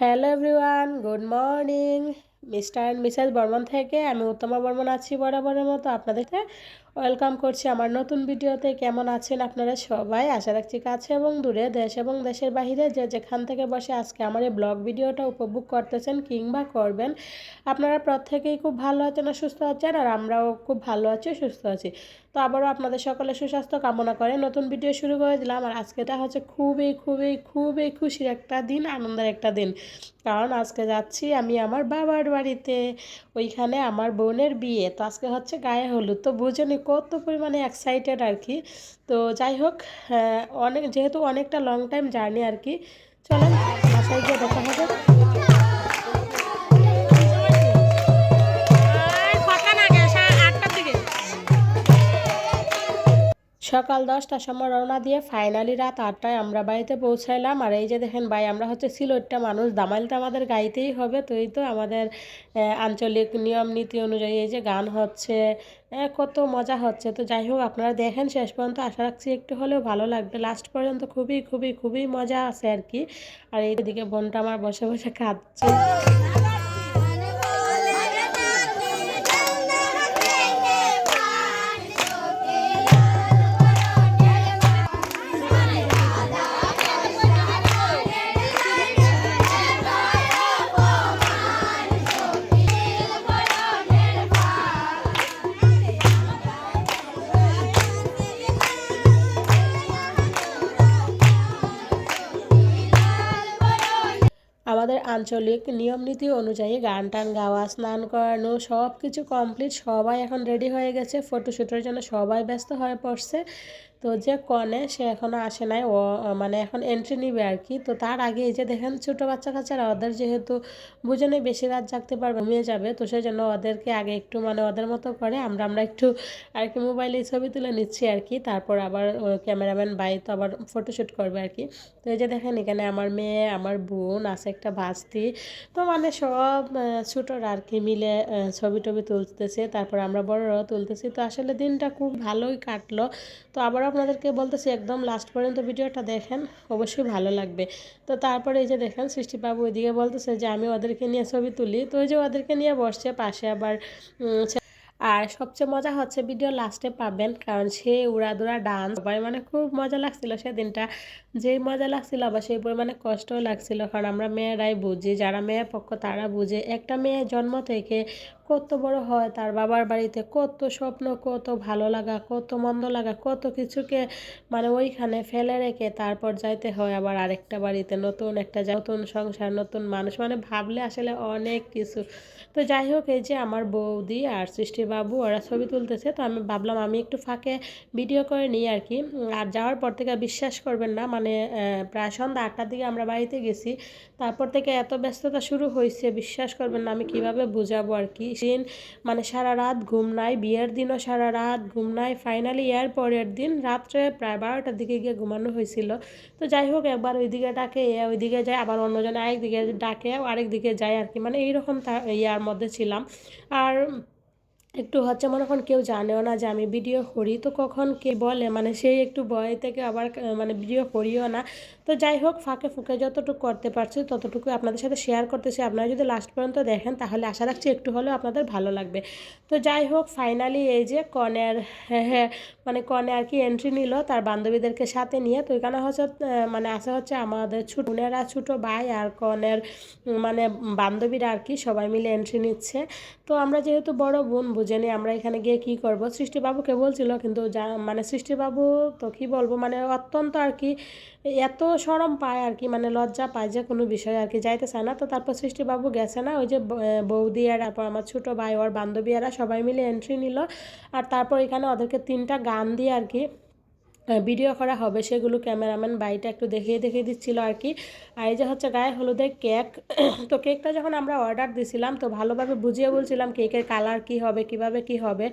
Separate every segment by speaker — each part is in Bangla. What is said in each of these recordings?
Speaker 1: Hello everyone good morning mister and missus Barman থেকে আমি উত্তমা বর্মন আছি বরাবরের মতো আপনাদেরকে ওয়েলকাম করছি আমার নতুন ভিডিওতে। কেমন আছেন আপনারা সবাই? আশা রাখছি কাছে এবং দূরে, দেশ এবং দেশের বাহিরে যে যেখান থেকে বসে আজকে আমার এই ব্লগ ভিডিওটা উপভোগ করতেছেন কিংবা করবেন, আপনারা প্রত্যেকেই খুব ভালো আছেন আর সুস্থ আছেন আর আমরাও খুব ভালো আছি, সুস্থ আছি। তো আবারও আপনাদের সকলে সুস্বাস্থ্য কামনা করে নতুন ভিডিও শুরু করে দিলাম আর আজকেটা হচ্ছে খুবই খুবই খুবই খুশির একটা দিন, আনন্দের একটা দিন। কারণ আজকে যাচ্ছি আমি আমার বাবার বাড়িতে, ওইখানে আমার বোনের বিয়ে। তো আজকে হচ্ছে গায়ে হলুদ। তো বুঝেনি কত পরিমাণে এক্সাইটেড আর কি তো যাই হোক আহ, অনেক যেহেতু অনেকটা লং টাইম জার্নি আর কি চলেন বাসায় গিয়ে দেখা হবে। সকাল দশটার সময় রওনা দিয়ে ফাইনালি রাত আটটায় আমরা বাড়িতে পৌঁছাইলাম। আর এই যে দেখেন ভাই, আমরা হচ্ছে সিলোটটা মানুষ দামাইলটা আমাদের গাইতেই হবে। তো এই তো আমাদের আঞ্চলিক নিয়ম, নীতি অনুযায়ী এই যে গান হচ্ছে কত মজা হচ্ছে। তো যাই হোক, আপনারা দেখেন, শেষ পর্যন্ত আশা রাখছি একটু হলেও ভালো লাগবে। লাস্ট পর্যন্ত খুবই খুবই খুবই মজা আছে আর কি। আর এইদিকে বোনটা আমার বসে বসে খাচ্ছে আঞ্চলিক নিয়মনীতি অনুযায়ী গান টান গাওয়া, স্নান করানো সব কিছু কমপ্লিট সবাই এখন রেডি হয়ে গেছে। ফটোশ্যুটের জন্য সবাই ব্যস্ত হয়ে পড়ছে। তো যে কনে, সে এখনও আসে নাই। ও মানে এখন এন্ট্রি নিবে আর কি। তো তার আগে এই যে দেখেন, ছোটো বাচ্চা কাচ্চারা, ওদের যেহেতু বুঝে বেশি রাত জাগতে পারবে, ঘুমিয়ে যাবে। তো সেই জন্য ওদেরকে আগে একটু মানে ওদের মতো করে আমরা আমরা একটু আর কি মোবাইলে ছবি তুলে নিচ্ছি আর কি। তারপর আবার ক্যামেরাম্যান বাই তো আবার ফটোশ্যুট করবে আর কি। তো এই যে দেখেন, এখানে আমার মেয়ে, আমার বোন আছে একটা ভাস্তি। তো মানে সব ছোটরা আর কি মিলে ছবি টবি তুলতেছে। তারপর আমরা বড়রাও তুলতেছি। তো আসলে দিনটা খুব ভালোই কাটলো। তো আবার আপনাদেরকে বলতেছি, একদম লাস্ট পর্যন্ত ভিডিওটা দেখেন, অবশ্যই ভালো লাগবে। তো তারপরে এই যে দেখেন, সৃষ্টিবাবু ওইদিকে বলতেছে যে, আমি ওদেরকে নিয়ে ছবি তুলি। তো ওই যে ওদেরকে নিয়ে বসছে, পাশে আবার আর সবচেয়ে মজা হচ্ছে ভিডিও লাস্টে পাবেন, কারণ সে উড়াদুরা ডান্স সবাই মানে খুব মজা লাগছিল সেদিনটা। যেই মজা লাগছিল আবার সেই পরিমাণে কষ্টও লাগছিল, কারণ আমরা মেয়েরাই বুঝি, যারা মেয়ের পক্ষ তারা বুঝে। একটা মেয়ে জন্ম থেকে কত বড় হয়, তার বাবার বাড়িতে কত স্বপ্ন, কত ভালো লাগা, কত মন্দ লাগা, কত কিছুকে মানে ওইখানে ফেলে রেখে তারপর যাইতে হয় আবার আরেকটা বাড়িতে নতুন একটা নতুন সংসার, নতুন মানুষ মানে ভাবলে আসলে অনেক কিছু। তো যাই হোক, এই যে আমার বৌদি আর সৃষ্টি বাবু, ওরা ছবি তুলতেছে, তো আমি ভাবলাম আমি একটু ফাঁকে ভিডিও করে নিই আর কি। আর যাওয়ার পর থেকে বিশ্বাস করবেন না মানে প্রায় সন্ধ্যা আটটার দিকে আমরা বাড়িতে গেছি, তারপর থেকে এত ব্যস্ততা শুরু হয়েছে বিশ্বাস করবেন না আমি কীভাবে বুঝাবো আর কি। দিন মানে সারা রাত ঘুম নাই, বিয়ের দিনও সারা রাত ঘুম নাই ফাইনালি এর পরের দিন রাত্রে প্রায় বারোটার দিকে গিয়ে ঘুমানো হয়েছিল। তো যাই হোক, একবার ওইদিকে ডাকে এ ওইদিকে যায়, আবার অন্যজন আরেকদিকে ডাকে আরেক দিকে যায় আর কি। মানে এইরকম ইয়ার মধ্যে ছিলাম। আর একটু হচ্ছে মনে করেন কেউ জানেও না যে আমি ভিডিও করি, তো কখন কে বলে? মানে সেই একটু ভয় থেকে আবার মানে ভিডিও করিও না। তো যাই হোক, ফাঁকে ফুঁকে যতটুকু করতে পারছি, ততটুকু আপনাদের সাথে শেয়ার করতেছি। আপনারা যদি লাস্ট পর্যন্ত দেখেন, তাহলে আশা রাখছি একটু হলেও আপনাদের ভালো লাগবে। তো যাই হোক ফাইনালি এই যে কনের হ্যাঁ হ্যাঁ মানে কনে আর কি এন্ট্রি নিল তার বান্ধবীদেরকে সাথে নিয়ে। তো এখানে হচ্ছে মানে আছে হচ্ছে আমাদের ছোট বোনেরা, ছোটো ভাই আর কনের মানে বান্ধবীরা আর কি সবাই মিলে এন্ট্রি নিচ্ছে। তো আমরা যেহেতু বড় বোন, বুঝেনি আমরা এখানে গিয়ে কি করব। সৃষ্টিবাবুকে বলছিল, কিন্তু যা মানে সৃষ্টিবাবু তো কি বলব মানে অত্যন্ত আর কি এত সরম পায় আর কি মানে লজ্জা পায় যে কোনো বিষয়ে আর কি যাইতে চায় না। তো তারপর সৃষ্টিবাবু গেছে না, ওই যে বৌদি আর তারপর আমার ছোটো ভাই, ওর বান্ধবী আর সবাই মিলে এন্ট্রি নিল। আর তারপর এখানে ওদেরকে তিনটা গান দিয়ে আর কি ভিডিও করা হবে। সেগুলো ক্যামেরাম্যান বাড়িটা একটু দেখিয়ে দেখিয়ে দিচ্ছিল আর কি। আর এই যে হচ্ছে গায়ে হলুদের কেক। তো কেকটা যখন আমরা অর্ডার দিছিলাম, তো ভালোভাবে বুঝিয়ে বলছিলাম কেকের কালার কি হবে, কীভাবে কি হবে।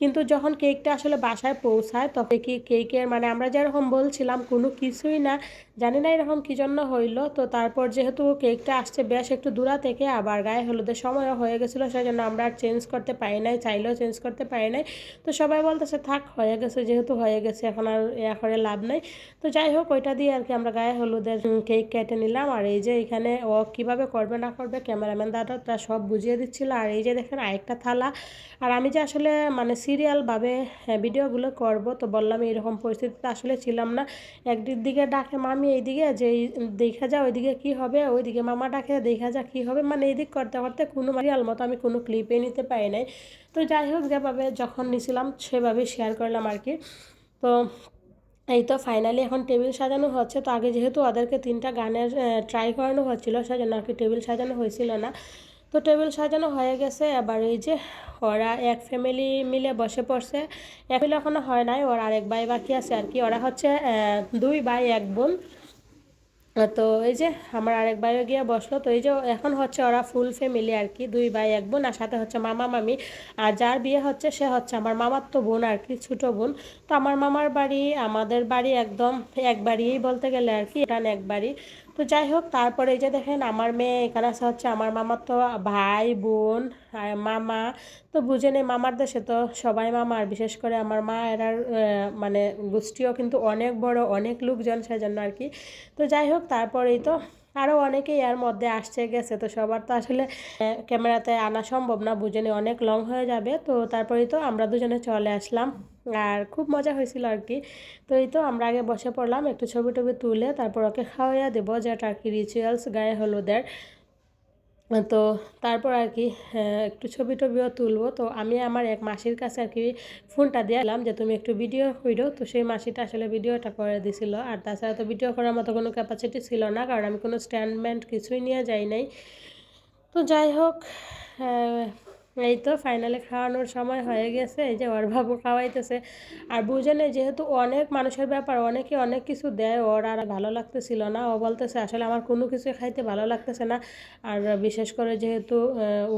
Speaker 1: কিন্তু যখন কেকটা আসলে বাসায় পৌঁছায় তবে কি কেকের মানে আমরা যেরকম বলছিলাম, কোনো কিছুই না। জানি না এরকম কী জন্য হইল। তো তারপর যেহেতু কেকটা আসছে বেশ একটু দূরা থেকে, আবার গায়ে হলুদের সময়ও হয়ে গেছিল সেই জন্য আমরা আর চেঞ্জ করতে পারি নাই, চাইলেও চেঞ্জ করতে পারি নাই। তো সবাই বলতেছে, থাক, হয়ে গেছে, যেহেতু হয়ে গেছে, এখন আর ইয়া করে লাভ নাই। তো যাই হোক, ওইটা দিয়ে আর কি আমরা গায়ে হলুদের কেক কেটে নিলাম আর এই যে এখানে ও কীভাবে করবে না করবে ক্যামেরাম্যান দাদা তা সব বুঝিয়ে দিচ্ছিল। আর এই যে দেখেন আরেকটা থালা। আর আমি যে আসলে মানে সিরিয়ালভাবে ভিডিওগুলো করব তো বললাম এইরকম পরিস্থিতিতে আসলে ছিলাম না। একদিক দিকে ডাকে মামি এইদিকে যে দেখা যা ওইদিকে কী হবে, ওইদিকে মামা ডাকে দেখা যা কী হবে। মানে এইদিক করতে করতে কোনো সিরিয়াল মতো আমি কোনো ক্লিপে নিতে পারি নাই। তো যাই হোক যেভাবে যখন নিছিলাম সেভাবে শেয়ার করলাম আর কি। তো এই তো ফাইনালি এখন টেবিল সাজানো হচ্ছে। তো আগে যেহেতু ওদেরকে তিনটা গানের ট্রাই করানো হচ্ছিল, সেজন্য আর কি টেবিল সাজানো হয়েছিল না। তো টেবিল সাজানো হয়ে গেছে। এবার এই যে ওরা এক ফ্যামিলি মিলে বসে পড়ছে। এক এখনও হয় নাই, ওর আরেক ভাই বাকি আছে আর কি। ওরা হচ্ছে দুই ভাই, এক বোন। তো এই যে আমার আরেক ভাইও গিয়ে বসল, তো এই যে এখন হচ্ছে ওরা ফুল ফ্যামিলি আর কি, দুই ভাই, এক বোন, আর সাথে হচ্ছে মামা, মামি। আর যার বিয়ে হচ্ছে, সে হচ্ছে আমার মামার তো বোন আর কি, ছোটো বোন। তো আমার মামার বাড়ি, আমাদের বাড়ি একদম এক বাড়িই বলতে গেলে আর কি, এটা এক বাড়ি তো যাই হোক তারপরে এই যে দেখেন আমার মেয়ে, এখানে আসা হচ্ছে আমার মামার তো ভাই, বোন, আর মামা। তো বুঝে নেই মামার দেশে তো সবাই মামা, আর বিশেষ করে আমার মা এরার মানে গোষ্ঠীও কিন্তু অনেক বড়, অনেক লোকজন সেজন্য আর কি। তো যাই হোক তারপরেই তো আরও অনেকেই এর মধ্যে আসছে, গেছে। তো সবার তো আসলে ক্যামেরাতে আনা সম্ভব না, বুঝে অনেক লং হয়ে যাবে। তো তারপরেই তো আমরা দুজনে চলে আসলাম। আর খুব মজা হয়েছিল আর কি তো এই তো আমরা আগে বসে পড়লাম, একটু ছবি টবি তুলে, তারপর ওকে খাওয়াইয়া দেবো যেটা আর কি রিচুয়ালস গায়ে হলুদের। তো তারপর আর কি একটু ছবি টবিও তুলবো। তো আমি আমার এক মাসির কাছে আর কি ফোনটা দিলাম যে, তুমি একটু ভিডিও করো। তো সেই মাসিটা আসলে ভিডিওটা করে দিছিল। আর তাছাড়া তো ভিডিও করার মতো কোনো ক্যাপাসিটি ছিল না, কারণ আমি কোনো স্ট্যান্ডমেন্ট কিছুই নিয়ে যাই নাই। তো যাই হোক এই তো ফাইনালি খাওয়ানোর সময় হয়ে গেছে, এই যে ওর বাবু খাওয়াইতেছে। আর বুঝে নেই যেহেতু অনেক মানুষের ব্যাপার, অনেকে অনেক কিছু দেয়, ওর আর ভালো লাগতেছিল না। ও বলতেছে, আসলে আমার কোনো কিছু খাইতে ভালো লাগতেছে না। আর বিশেষ করে যেহেতু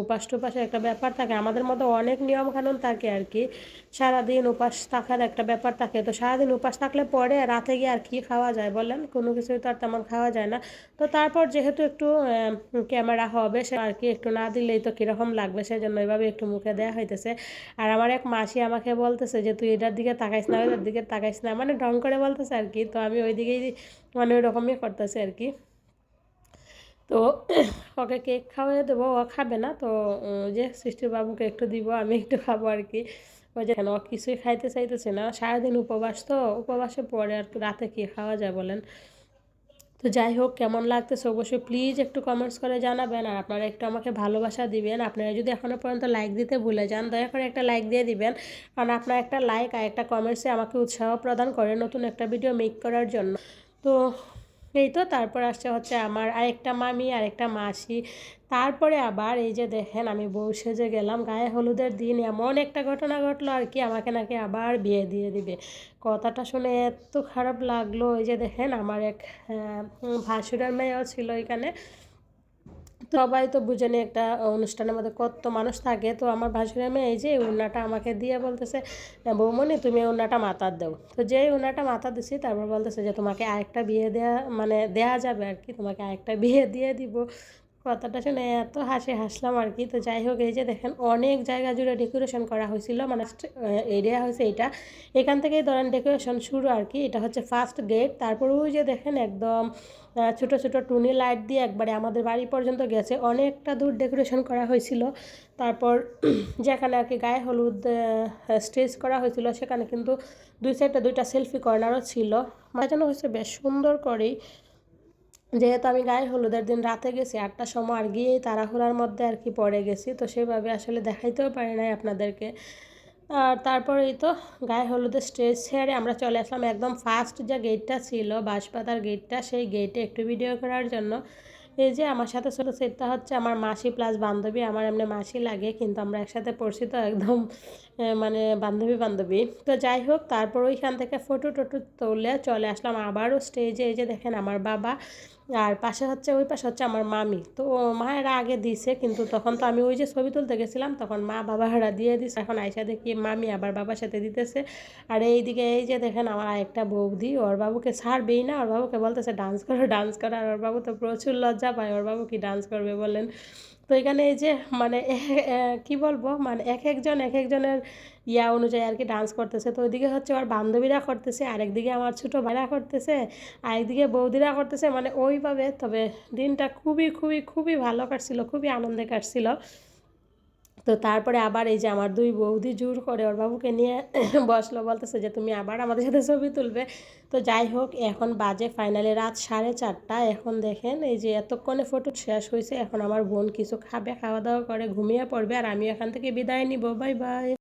Speaker 1: উপাস টুপাসের একটা ব্যাপার থাকে, আমাদের মতো অনেক নিয়মকানুন থাকে আর কি। সারাদিন উপাস থাকার একটা ব্যাপার থাকে। তো সারাদিন উপাস থাকলে পরে রাতে গিয়ে আর কি খাওয়া যায় বলেন? কোনো কিছুই তো আর তেমন খাওয়া যায় না। তো তারপর যেহেতু একটু ক্যামেরা হবে, সে আর কি একটু না দিলেই তো কীরকম লাগবে? সেজন্য এভাবে একটু মুখে দেওয়া হইতেছে। আর আমার এক মাসি আমাকে বলতেছে যে, তুই এটার দিকে তাকাইস না, ওইটার দিকে তাকাইস না। মানে ঢং করে বলতেছে আর কি তো আমি ওই দিকেই মানে ওই রকমই করতেছি আর কি তো ওকে কেক খাওয়াই দেবো, ও খাবে না। তো যে সৃষ্টির বাবুকে একটু দিব, আমি একটু খাব আর কি ওই যে ও কিছুই খাইতে চাইতেছে না। সারাদিন উপবাস তো, উপবাসে পরে আর রাতে কি খাওয়া যায় বলেন? তো যাই হোক, কেমন লাগতেছে অবশ্যই প্লিজ একটু কমেন্টস করে জানাবেন। আর আপনারা একটু আমাকে ভালোবাসা দিবেন। আপনারা যদি এখনও পর্যন্ত লাইক দিতে ভুলে যান, দয়া করে একটা লাইক দিয়ে দিবেন। কারণ আপনার একটা লাইক আর একটা কমেন্টসে আমাকে উৎসাহ প্রদান করে নতুন একটা ভিডিও মেক করার জন্য। তো এই তো তারপর আসছে হচ্ছে আমার আরেকটা মামি, আরেকটা মাসি। তারপরে আবার এই যে দেখেন আমি বউ সেজে গেলাম, গায়ে হলুদের দিন, এমন একটা ঘটনা ঘটলো আর কি, আমাকে নাকি আবার বিয়ে দিয়ে দিবে। কথাটা শুনে এত খারাপ লাগল, এই যে দেখেন আমার এক ভাসুরের মেয়েও ছিল এখানে। সবাই তো বুঝে নিয়ে একটা অনুষ্ঠানের মধ্যে কত মানুষ থাকে। তো আমার ভাসুরের মেয়ে এই যে উন্নাটা আমাকে দিয়ে বলতেছে বৌমনি, তুমি উন্নাটা মাথার দাও। তো যেই উন্নাটা মাথা দিছি, তারপর বলতেছে যে, তোমাকে আরেকটা বিয়ে দেওয়া মানে দেওয়া যাবে আর কি, তোমাকে আরেকটা বিয়ে দিয়ে দিব। কথাটা শুনে এত হাসি হাসলাম আর কি। তো যাই হোক, এই যে দেখেন, অনেক জায়গা জুড়ে ডেকোরেশন করা হয়েছিল। মানে এরিয়া হয়েছে এটা। এখান থেকেই ধরেন ডেকোরেশন শুরু আর কি। এটা হচ্ছে ফার্স্ট গেট তারপর ওই যে দেখেন একদম ছোট ছোট টুনি লাইট দিয়ে একবারে আমাদের বাড়ি পর্যন্ত গেছে। অনেকটা দূর ডেকোরেশন করা হয়েছিল। তারপর যেখানে আর কি গায়ে হলুদ স্টেজ করা হয়েছিল, সেখানে কিন্তু দুই সাইডটা দুইটা সেলফি কর্নারও ছিল। মাঝানো হয়েছে বেশ সুন্দর করেই যেহেতু আমি গায়ে হলুদের দিন রাতে গেছি, আটটার সময় আর গিয়েই তাড়াহুড়ার মধ্যে আর কি পড়ে গেছি। তো সেভাবে আসলে দেখাইতেও পারি নাই আপনাদেরকে। আর তারপরেই তো গায়ে হলুদের স্টেজ ছেড়ে আমরা চলে আসলাম একদম ফার্স্ট যে গেটটা ছিল, বাঁশপাতার গেটটা, সেই গেটে একটু ভিডিও করার জন্য। এই যে আমার সাথে ছোটো সেটটা হচ্ছে আমার মাসি প্লাস বান্ধবী, আমার এমনি মাসি লাগে, কিন্তু আমরা একসাথে পড়ছি তো একদম মানে বান্ধবী বান্ধবী। তো যাই হোক, তারপর ওইখান থেকে ফটো টটো তুলে চলে আসলাম আবারও স্টেজে এই যে দেখেন আমার বাবা আর পাশে হচ্ছে, ওই পাশে হচ্ছে আমার মামি। তো মায়েরা আগে দিছে, কিন্তু তখন তো আমি ওই যে ছবি তুলতে গেছিলাম, তখন মা বাবা হারা দিয়ে দিছে। এখন আইসা দেখি মামি আবার বাবার সাথে দিতেছে। আর এইদিকে এই যে দেখেন আমার একটা বৌদি, ওর বাবুকে ছাড়বেই না, ওর বাবুকে বলতেছে ডান্স করো ডান্স করো। আর ওর বাবু তো প্রচুর লজ্জা পায়, ওর বাবু কি ডান্স করবে বলেন? তো এখানে এই যে মানে কি বলব? মানে এক একজন, এক একজনের ইয়া অনুযায়ী আর কি ডান্স করতেছে। তো ওইদিকে হচ্ছে আমার বান্ধবীরা করতেছে, আরেকদিকে আমার ছোটো ভাইরা করতেছে, আরেকদিকে বৌদিরা করতেছে। মানে ওইভাবে, তবে দিনটা খুবই খুবই খুবই ভালো কাটছিল, খুবই আনন্দে কাটছিল। তো তারপরে আবার এই যে আমার দুই বৌদি জোর করে ওর বাবুকে নিয়ে বসল, বলতেছে যে তুমি আবার আমাদের সাথে ছবি তুলবে। তো যাই হোক, এখন বাজে ফাইনালে রাত সাড়ে চারটা। এখন দেখেন এই যে এতক্ষণে ফটো শেষ হয়েছে, এখন আমার বোন কিছু খাবে খাওয়া দাওয়া করে, ঘুমিয়ে পড়বে, আর আমি এখান থেকে বিদায় নিব। Bye bye